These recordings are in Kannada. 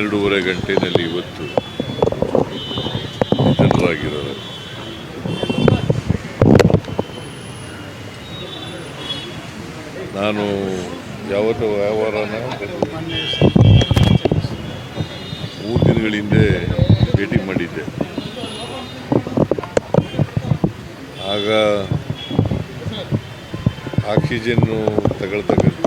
ಎರಡೂವರೆ ಗಂಟೆಯಲ್ಲಿ ಇವತ್ತು ಜನರಾಗಿದ್ದಾರೆ. ನಾನು ಯಾವತ್ತು ವ್ಯವಹಾರನ ಮೂರು ದಿನಗಳ ಹಿಂದೆ ಭೇಟಿ ಮಾಡಿದ್ದೆ. ಆಗ ಆಕ್ಸಿಜನ್ನು ತಗೊಳ್ತಕ್ಕಂಥ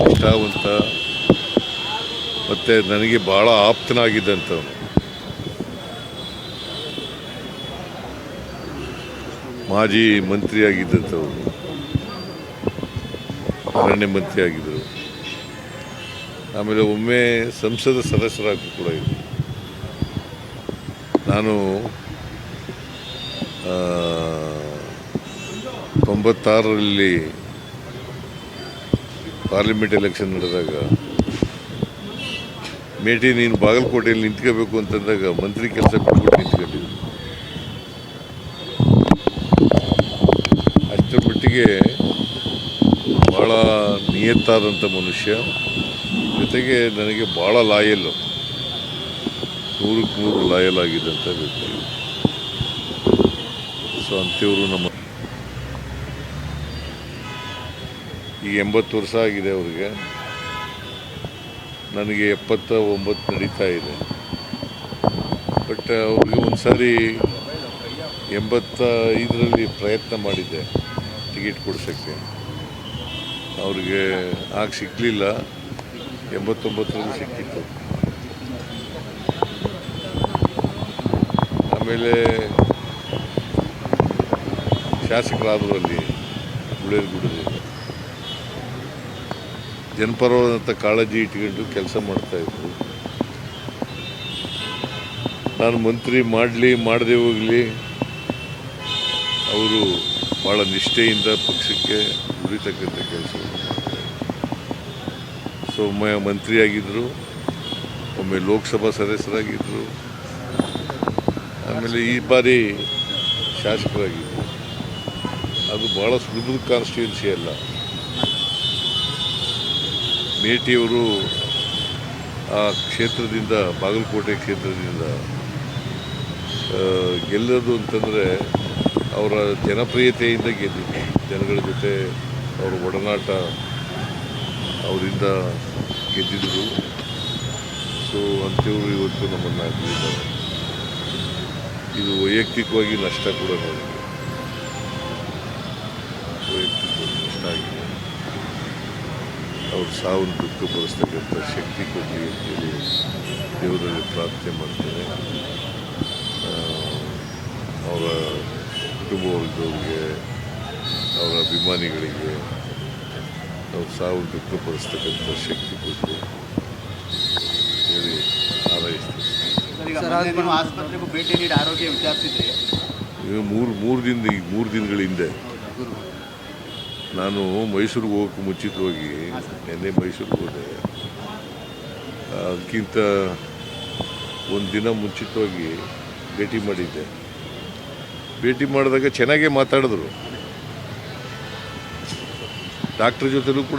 ನಿಷ್ಠಾವಂತ ಮತ್ತು ನನಗೆ ಭಾಳ ಆಪ್ತನಾಗಿದ್ದಂಥವನು. ಮಾಜಿ ಮಂತ್ರಿ ಆಗಿದ್ದಂಥವ್ರು ಅರಣ್ಯ ಮಂತ್ರಿ ಆಗಿದ್ದರು ಆಮೇಲೆ ಒಮ್ಮೆ ಸಂಸದ ಸದಸ್ಯರಾಗಿ ಕೂಡ ಇದ್ದರು. ನಾನು ತೊಂಬತ್ತಾರರಲ್ಲಿ ಪಾರ್ಲಿಮೆಂಟ್ ಎಲೆಕ್ಷನ್ ನಡೆದಾಗ. ಮೇಟಿ, ನೀನು ಬಾಗಲಕೋಟೆಯಲ್ಲಿ ನಿಂತ್ಕೋಬೇಕು ಅಂತಂದಾಗ ಮಂತ್ರಿ ಕೆಲಸ ಬಿಟ್ಬಿಟ್ಟು ನಿಂತ್ಕೊಂಡಿದ್ವಿ ಅಷ್ಟರ ಮಟ್ಟಿಗೆ ಭಾಳ ನಿಯತ್ತಾದಂಥ ಮನುಷ್ಯ. ಜೊತೆಗೆ ನನಗೆ ಭಾಳ ಲಾಯಲ್ಲು ನೂರಕ್ಕೆ ನೂರು ಲಾಯಲ್ ಆಗಿದ್ದಂಥ ವ್ಯಕ್ತಿ. ಸೊ ಅಂಥವ್ರು ನಮ್ಮ ಈಗ ಎಂಬತ್ತು ವರ್ಷ ಆಗಿದೆ ಅವ್ರಿಗೆ. ನನಗೆ ಎಪ್ಪತ್ತ ಒಂಬತ್ತು ನಡೀತಾ ಇದೆ. ಬಟ್ ಅವ್ರಿಗೆ ಒಂದು ಸಾರಿ ಎಂಬತ್ತ ಐದರಲ್ಲಿ ಪ್ರಯತ್ನ ಮಾಡಿದ್ದೆ ಟಿಕೆಟ್ ಕೊಡ್ಸೋಕ್ಕೆ. ಅವ್ರಿಗೆ ಆಗ ಸಿಕ್ಕಲಿಲ್ಲ ಎಂಬತ್ತೊಂಬತ್ತರಲ್ಲಿ ಸಿಕ್ಕಿತ್ತು. ಆಮೇಲೆ ಶಾಸಕರಾದರು ಅಲ್ಲಿ ಗುಳೇರುಗುಡದಲ್ಲಿ ಜನಪರವಾದಂಥ ಕಾಳಜಿ ಇಟ್ಕೊಂಡು ಕೆಲಸ ಮಾಡ್ತಾಯಿದ್ರು ನಾನು ಮಂತ್ರಿ ಮಾಡಲಿ, ಮಾಡದೆ ಹೋಗಲಿ, ಅವರು ಭಾಳ ನಿಷ್ಠೆಯಿಂದ ಪಕ್ಷಕ್ಕೆ ದುಡಿತಕ್ಕಂಥ ಕೆಲಸ ಸೊ, ಒಮ್ಮೆ ಮಂತ್ರಿ ಆಗಿದ್ದರು, ಒಮ್ಮೆ ಲೋಕಸಭಾ ಸದಸ್ಯರಾಗಿದ್ದರು, ಆಮೇಲೆ ಈ ಬಾರಿ ಶಾಸಕರಾಗಿದ್ದರು. ಅದು ಭಾಳ ಸುಲಭದ ಕಾನ್ಸ್ಟಿಟ್ಯೂನ್ಸಿ ಅಲ್ಲ. ಮೇಟಿಯವರು ಆ ಕ್ಷೇತ್ರದಿಂದ, ಬಾಗಲಕೋಟೆ ಕ್ಷೇತ್ರದಿಂದ ಗೆಲ್ಲೋದು ಅಂತಂದರೆ ಅವರ ಜನಪ್ರಿಯತೆಯಿಂದ ಗೆದ್ದಿದ್ದು. ಜನಗಳ ಜೊತೆ ಅವರ ಒಡನಾಟ ಅವರಿಂದ ಗೆದ್ದಿದ್ದರು ಸೊ ಅಂಥವ್ರು ಇವತ್ತು ನಮ್ಮನ್ನು ಅಗಲಿದ್ದಾರೆ ಇದು ವೈಯಕ್ತಿಕವಾಗಿ ನಷ್ಟ ಕೂಡ ನನಗೆ ವೈಯಕ್ತಿಕವಾಗಿ ನಷ್ಟ ಆಗಿದೆ. ಅವ್ರ ಸಾವನ್ನು ದುಃಖಪಡಿಸ್ತಕ್ಕಂಥ ಶಕ್ತಿ ಕೊಡಲಿ ಅಂತೇಳಿ ದೇವರಲ್ಲಿ ಪ್ರಾರ್ಥನೆ ಮಾಡ್ತೇನೆ ಅವರ ಕುಟುಂಬ ವರ್ಗದವ್ರಿಗೆ ಅವರ ಅಭಿಮಾನಿಗಳಿಗೆ ಅವ್ರ ಸಾವು ದುಃಖಪಡಿಸ್ತಕ್ಕಂಥ ಶಕ್ತಿ ಕೊಟ್ಟು ಹೇಳಿ ನೀವು ಆಸ್ಪತ್ರೆಗೂ ಭೇಟಿ ನೀಡಿ ಆರೋಗ್ಯ ವಿಚಾರಿಸಿದ್ರೆ. ಈಗ ಮೂರು ಮೂರು ದಿನ ಈಗ ಮೂರು ದಿನಗಳ ಹಿಂದೆ ನಾನು ಮೈಸೂರಿಗೆ ಹೋಗೋಕ್ಕೆ ಮುಂಚಿತವಾಗಿ ನಿನ್ನೆ ಮೈಸೂರಿಗೆ ಹೋದೆ. ಅದಕ್ಕಿಂತ ಒಂದು ದಿನ ಮುಂಚಿತವಾಗಿ ಭೇಟಿ ಮಾಡಿದ್ದೆ. ಭೇಟಿ ಮಾಡಿದಾಗ ಚೆನ್ನಾಗೇ ಮಾತಾಡಿದ್ರು. ಡಾಕ್ಟ್ರ್ ಜೊತೆಲೂ ಕೂಡ